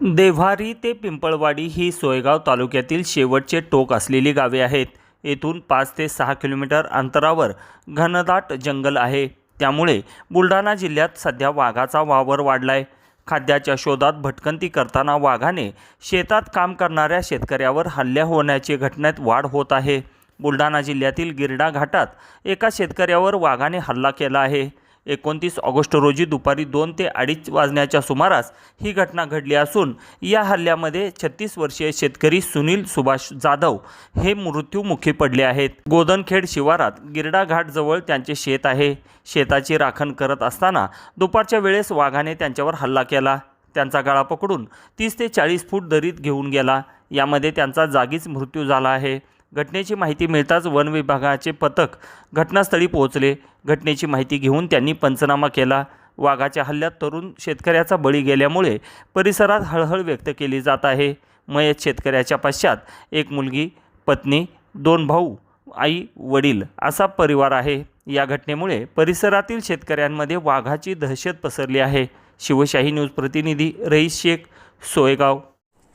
देव्हारी ते पिंपळवाडी ही सोयगाव तालुक्यातील शेवटचे टोक असलेली गावे आहेत. येथून पाच ते सहा किलोमीटर अंतरावर घनदाट जंगल आहे. त्यामुळे बुलढाणा जिल्ह्यात सध्या वाघाचा वावर वाढलाय. खाद्याच्या शोधात भटकंती करताना वाघाने शेतात काम करणाऱ्या शेतकऱ्यावर हल्ल्या होण्याची घटनेत वाढ होत आहे. बुलढाणा जिल्ह्यातील गिरडा घाटात एका शेतकऱ्यावर वाघाने हल्ला केला आहे. एकोणतीस ऑगस्ट रोजी दुपारी दोन ते अडीच वाजण्याच्या सुमारास ही घटना घडली असून या हल्ल्यामध्ये छत्तीस वर्षीय शेतकरी सुनील सुभाष जाधव हे मृत्यूमुखी पडले आहेत. गोदनखेड शिवारात गिरडा घाटजवळ त्यांचे शेत आहे. शेताची राखण करत असताना दुपारच्या वेळेस वाघाने त्यांच्यावर हल्ला केला. त्यांचा गळा पकडून तीस ते चाळीस फूट दरीत घेऊन गेला. यामध्ये त्यांचा जागीच मृत्यू झाला आहे. घटनेची माहिती मिळताच वन विभागाचे पथक घटनास्थळी पोहोचले. घटनेची माहिती घेऊन त्यांनी पंचनामा केला. वाघाच्या हल्ल्यात तरुण शेतकऱ्याचा बळी गेल्यामुळे परिसरात हळहळ व्यक्त केली जात आहे. मयत शेतकऱ्याच्या पश्चात एक मुलगी पत्नी दोन भाऊ आई वडील असा परिवार आहे. या घटनेमुळे परिसरातील शेतकऱ्यांमध्ये वाघाची दहशत पसरली आहे. शिवशाही न्यूज प्रतिनिधी रईस शेख सोयगाव.